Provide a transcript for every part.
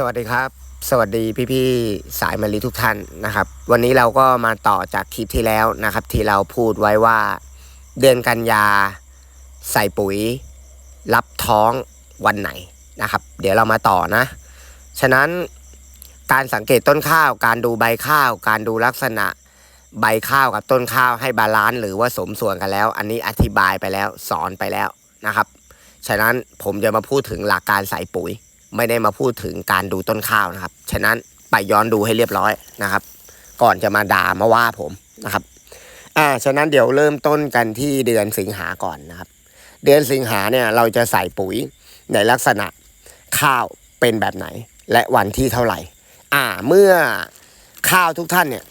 สวัสดีครับ สวัสดีพี่ๆสายมะลิทุกท่านนะครับ วันนี้เราก็มาต่อจากคลิปที่แล้วนะครับ ที่เราพูดไว้ว่าเดือนกันยาใส่ปุ๋ย รับท้องวันไหนนะครับ เดี๋ยวเรามาต่อนะ ฉะนั้นการสังเกตต้นข้าว การดูใบข้าว การดูลักษณะใบข้าวกับต้นข้าวให้บาลานซ์หรือว่าสมส่วนกันแล้ว อันนี้อธิบายไปแล้วสอนไปแล้วนะครับ ฉะนั้นผมจะมาพูดถึงหลักการใส่ปุ๋ย ไม่ได้มาพูดถึงการดูต้นข้าวนะครับ ฉะนั้นไปย้อนดูให้เรียบร้อยนะครับ ก่อนจะมาด่ามาว่าผมนะครับ อ่า ฉะนั้นเดี๋ยวเริ่มต้นกันที่เดือนสิงหาก่อนนะครับ เดือนสิงหาเนี่ยเราจะใส่ปุ๋ยในลักษณะข้าวเป็นแบบไหน และวันที่เท่าไหร่ อ่า เมื่อข้าวทุกท่านเนี่ย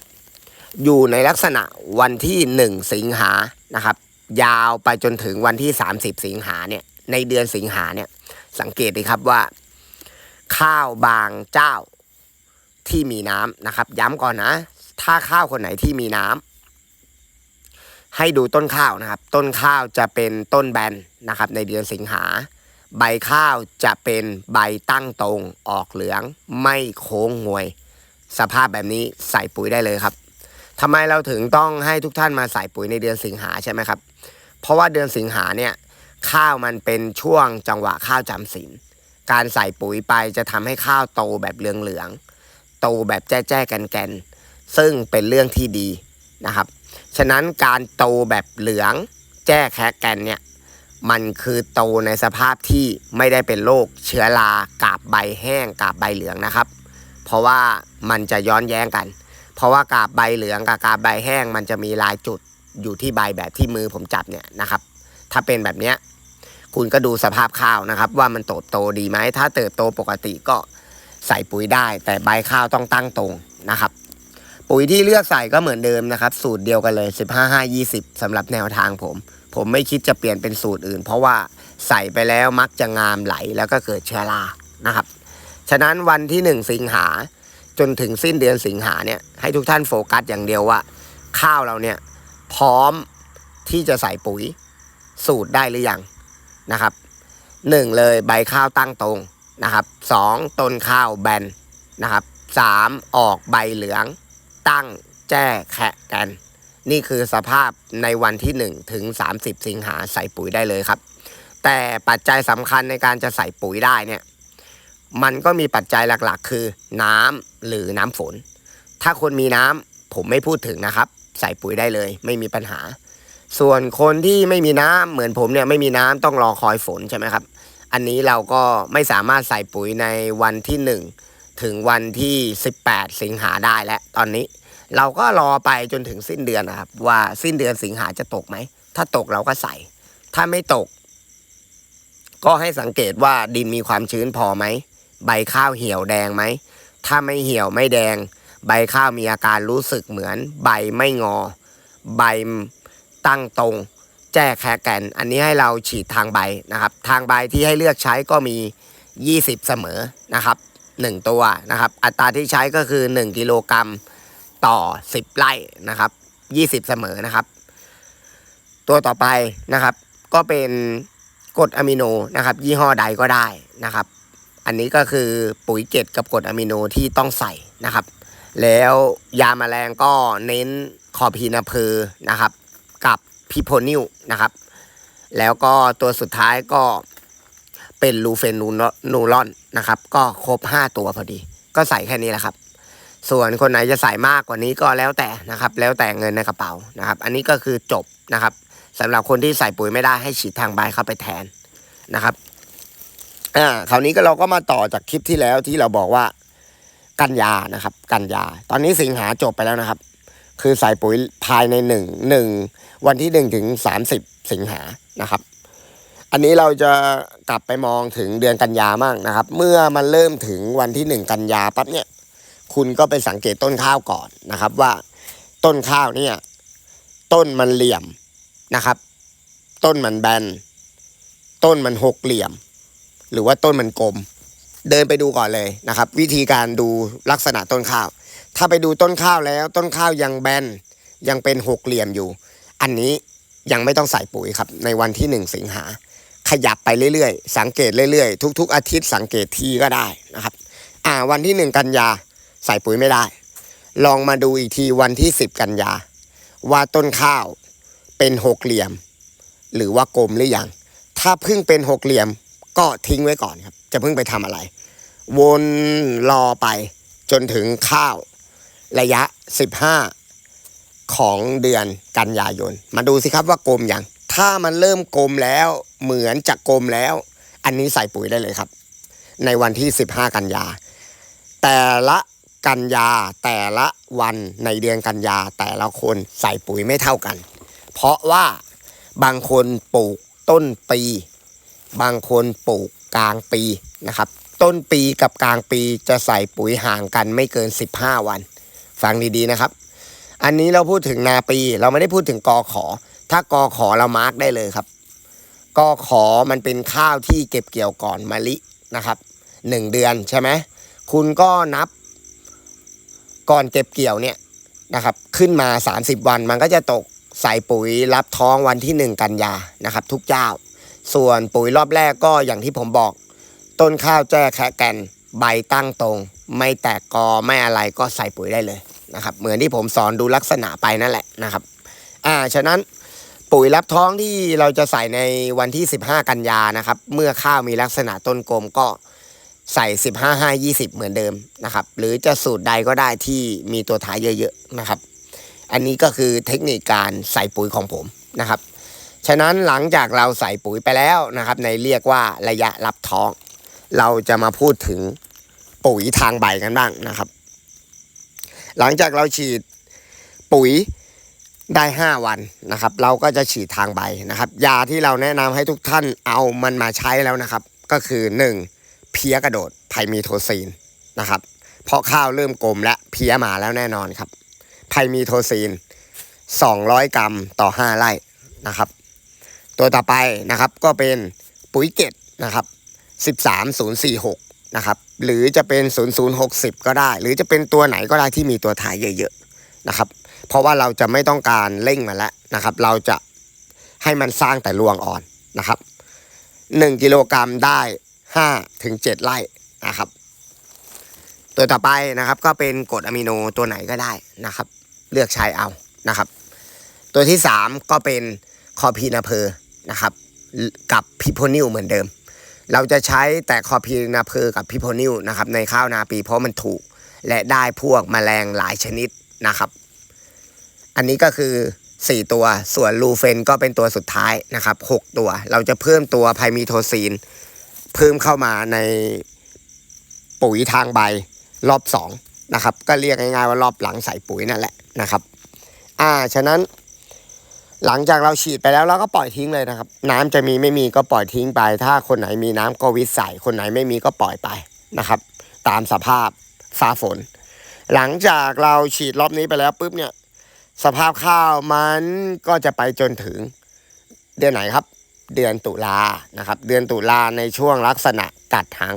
อยู่ในลักษณะวันที่หนึ่งสิงหานะครับ ยาวไปจนถึงวันที่ 30 สิงหาเนี่ยในเดือนสิงหาเนี่ยสังเกตดีครับว่า ข้าวบางเจ้าที่มีน้ำนะครับ ย้ำก่อนนะ ถ้าข้าวคนไหนที่มีน้ำให้ดูต้นข้าวนะครับ ต้นข้าวจะเป็นต้นแบนนะครับ ในเดือนสิงหา ใบข้าวจะเป็นใบตั้งตรงออกเหลือง ไม่โค้งงวย สภาพแบบนี้ใส่ปุ๋ยได้เลยครับทำไมเราถึงต้องให้ทุกท่านมาใส่ปุ๋ยในเดือนสิงหาใช่ไหมครับ เพราะว่าเดือนสิงหาเนี่ยข้าวมันเป็นช่วงจังหวะข้าวจำศีล การใส่ปุ๋ยไปจะทำให้ข้าวโตแบบเหลืองๆโตแบบแจ้ๆกันแกนซึ่งเป็นเรื่องที่ดีนะครับ ฉะนั้นการโตแบบเหลืองแจ้แคะแกนเนี่ยมันคือโตในสภาพที่ไม่ได้เป็นโรคเชื้อรากาบใบแห้งกาบใบเหลืองนะครับ เพราะว่ามันจะย้อนแย้งกัน เพราะว่ากาบใบเหลืองกับกาบใบแห้งมันจะมีลายจุดอยู่ที่ใบแบบที่มือผมจับเนี่ยนะครับ ถ้าเป็นแบบเนี้ย คุณก็ดูสภาพข้าวนะครับ ว่ามันโตโตดีไหมถ้าเติบโตปกติก็ใส่ปุ๋ยได้ แต่ใบข้าวต้องตั้งตรงนะครับ ปุ๋ยที่เลือกใส่ก็เหมือนเดิมนะครับ สูตรเดียวกันเลย 15 5 20สำหรับแนวทางผม ผมไม่คิดจะเปลี่ยนเป็นสูตรอื่น เพราะว่าใส่ไปแล้วมักจะงามไหลแล้วก็เกิดเชื้อรานะครับ ฉะนั้นวันที่ 1 สิงหาจนถึงสิ้นเดือนสิงหาเนี่ยให้ทุกท่านโฟกัสอย่างเดียวว่า ข้าวเราเนี่ยพร้อมที่จะใส่ปุ๋ยสูตรได้หรือยัง นะครับหนึ่งเลยใบข้าวตั้งตรงนะครับสองต้นข้าวแบนนะครับสามออกใบเหลือง ตั้งแจ้แคะกัน นี่คือสภาพในวันที่ 1 ถึง 30 สิงหาใส่ปุ๋ยได้เลยครับ แต่ปัจจัยสำคัญในการจะใส่ปุ๋ยได้เนี่ยมันก็มีปัจจัยหลักๆ คือน้ำหรือน้ำฝน ถ้าคนมีน้ำผมไม่พูดถึงนะครับ ใส่ปุ๋ยได้เลย ไม่มีปัญหา ส่วนคนที่ไม่มีน้ำเหมือนผมเนี่ยไม่มีน้ำต้องรอคอยฝนใช่ไหมครับ อันนี้เราก็ไม่สามารถใส่ปุ๋ยในวันที่ 1 ถึงวันที่ 18 สิงหาได้แล้วตอนนี้ เราก็รอไปจนถึงสิ้นเดือนนะครับ ว่าสิ้นเดือนสิงหาจะตกไหม ถ้าตกเราก็ใส่ ถ้าไม่ตก ก็ให้สังเกตว่าดินมีความชื้นพอไหม ใบข้าวเหี่ยวแดงไหม ถ้าไม่เหี่ยวไม่แดง ใบข้าวมีอาการรู้สึกเหมือน ใบไม่งอ ใบ ตั้งตรง แจ้แคแกน อันนี้ให้เราฉีดทางใบนะครับ ทางใบที่ให้เลือกใช้ก็มี 20 เสมอนะครับ 1 ตัวนะครับ อัตราที่ใช้ก็คือ 1 กิโลกรัมต่อ 10 ไร่นะครับ 20 เสมอนะครับ ตัวต่อไปนะครับ ก็เป็นกรดอะมิโนนะครับ ยี่ห้อใดก็ได้นะครับ อันนี้ก็คือปุ๋ยเกล็ดกับกรดอะมิโนที่ต้องใส่นะครับ แล้วยาแมลงก็เน้นคอพีนาเพอนะครับ กับพิโพนิวนะครับ แล้วก็ตัวสุดท้ายก็เป็นลูเฟนูนูรอนนะครับ ก็ครบ 5 ตัวพอดี ก็ใส่แค่นี้แหละครับ ส่วนคนไหนจะใส่มากกว่านี้ก็แล้วแต่นะครับ แล้วแต่เงินในกระเป๋านะครับ อันนี้ก็คือจบนะครับสำหรับคนที่ใส่ปุ๋ยไม่ได้ให้ฉีดทางใบเข้าไปแทนนะครับอ่าคราวนี้ก็เราก็มาต่อจากคลิปที่แล้วที่เราบอกว่ากันยานะครับ กันยา ตอนนี้สิงหาจบไปแล้วนะครับ คือใส่ปุ๋ยภายในหนึ่งหนึ่งวันที่หนึ่งถึงสามสิบสิงหานะครับ อันนี้เราจะกลับไปมองถึงเดือนกันยามั่งนะครับ เมื่อมันเริ่มถึงวันที่หนึ่งกันยาปั๊บเนี่ย คุณก็ไปสังเกตต้นข้าวก่อนนะครับ ว่าต้นข้าวเนี่ย ต้นมันเหลี่ยมนะครับ ต้นมันแบน ต้นมันหกเหลี่ยม หรือว่าต้นมันกลม เดินไปดูก่อนเลยนะครับ วิธีการดูลักษณะต้นข้าว ถ้าไปดูต้นข้าวแล้วต้นข้าวยังแบนยังเป็นหกเหลี่ยมอยู่ อันนี้ยังไม่ต้องใส่ปุ๋ยครับในวันที่หนึ่งสิงหาขยับไปเรื่อยๆ สังเกตเรื่อยๆ ทุก ๆ อาทิตย์สังเกตทีก็ได้นะครับ อ่าวันที่หนึ่งกันยาใส่ปุ๋ยไม่ได้ ลองมาดูอีกทีวันที่สิบกันยา ว่าต้นข้าวเป็นหกเหลี่ยม หรือว่ากลมหรือยัง ถ้าเพิ่งเป็นหกเหลี่ยมก็ทิ้งไว้ก่อนครับ จะเพิ่งไปทำอะไร วนรอไปจนถึงข้าวระยะ 15 ของเดือนกันยายน มาดูสิครับว่ากลมยัง ถ้ามันเริ่มกลมแล้วเหมือนจะกลมแล้ว อันนี้ใส่ปุ๋ยได้เลยครับ ในวันที่ 15 กันยา แต่ละกันยาแต่ละวันในเดือนกันยาแต่ละคนใส่ปุ๋ยไม่เท่ากัน เพราะว่าบางคนปลูกต้นปี บางคนปลูกกลางปีนะครับ ต้นปีกับกลางปีจะใส่ปุ๋ยห่างกันไม่เกิน 15 วัน ฟังดีๆนะครับ อันนี้เราพูดถึงนาปี เราไม่ได้พูดถึงกอขอ ถ้ากอขอเรามาร์กได้เลยครับกอขอมันเป็นข้าวที่เก็บเกี่ยวก่อนมะลินะครับหนึ่งเดือนใช่ไหมคุณก็นับก่อนเก็บเกี่ยวเนี่ยนะครับ ขึ้นมา 30 วันมันก็จะตกใส่ปุ๋ยรับท้องวันที่ 1 กันยานะครับ ทุกเจ้า ส่วนปุ๋ยรอบแรกก็อย่างที่ผมบอก ต้นข้าวแจ้แคะแกนใบตั้งตรง ไม่แตกกอไม่อะไรก็ใส่ปุ๋ยได้เลยนะครับ เหมือนที่ผมสอนดูลักษณะไปนั่นแหละนะครับ อ่าฉะนั้นปุ๋ยรับท้องที่เราจะใส่ในวันที่ 15 กันยานะครับ เมื่อข้าวมีลักษณะต้นกลมก็ใส่ 15 5 20 เหมือนเดิมนะครับ หรือจะสูตรใดก็ได้ที่มีตัวท้ายเยอะๆนะครับ อันนี้ก็คือเทคนิคการใส่ปุ๋ยของผมนะครับ ฉะนั้นหลังจากเราใส่ปุ๋ยไปแล้วนะครับ ในเรียกว่าระยะรับท้อง เราจะมาพูดถึงปุ๋ยทางใบกันบ้างนะครับ หลังจากเราฉีดปุ๋ยได้ 5 วันนะครับ เราก็จะฉีดทางใบนะครับ ยาที่เราแนะนำให้ทุกท่านเอามันมาใช้แล้วนะครับ ก็คือ 1. เพี้ยกระโดดไพมีโทซีนนะครับ เพราะข้าวเริ่มกลมและเพี้ยมาแล้วแน่นอนครับไพมีโทซีน 200 กรัมต่อ 5 ไร่นะครับ ตัวต่อไปนะครับก็เป็นปุ๋ยเกตนะครับ 13046 นะครับ หรือจะเป็น 0060 ก็ได้ หรือจะเป็นตัวไหนก็ได้ที่มีตัวท้ายเยอะๆนะครับ เพราะว่าเราจะไม่ต้องการเร่งมันแล้วนะครับ เราจะให้มันสร้างแต่รวงอ่อนนะครับ1กิโลกรัมได้5ถึง7ไร่นะครับ ตัวต่อไปนะครับก็เป็นกรดอะมิโนตัวไหนก็ได้นะครับ เลือกใช้เอานะครับ ตัวที่ 3 ก็เป็นคอพีนาเพอร์นะครับ กับพิโพนิลเหมือนเดิม เราจะใช้แต่คอพีนาเพอร์กับพิโพนิลนะครับในข้าวนาปีเพราะมันถูก และได้พวกแมลงหลายชนิดนะครับ อันนี้ก็คือ 4 ตัวส่วนลูเฟนก็เป็นตัวสุดท้ายนะครับ 6 ตัว เราจะเพิ่มตัวไพมีโทซีน เพิ่มเข้ามาในปุ๋ยทางใบรอบ2นะครับก็เรียกง่ายๆว่ารอบหลังใส่ปุ๋ยนั่นแหละนะครับ อ่า ฉะนั้น หลังจากเราฉีดไปแล้วเราก็ปล่อยทิ้งเลยนะครับ น้ำจะมีไม่มีก็ปล่อยทิ้งไป ถ้าคนไหนมีน้ำก็วิทย์ใส่คนไหนไม่มีก็ปล่อยไปนะครับ ตามสภาพฟ้าฝน หลังจากเราฉีดรอบนี้ไปแล้วปุ๊บเนี่ย สภาพข้าวมันก็จะไปจนถึงเดือนไหนครับ เดือนตุลานะครับ เดือนตุลาในช่วงลักษณะกัดหาง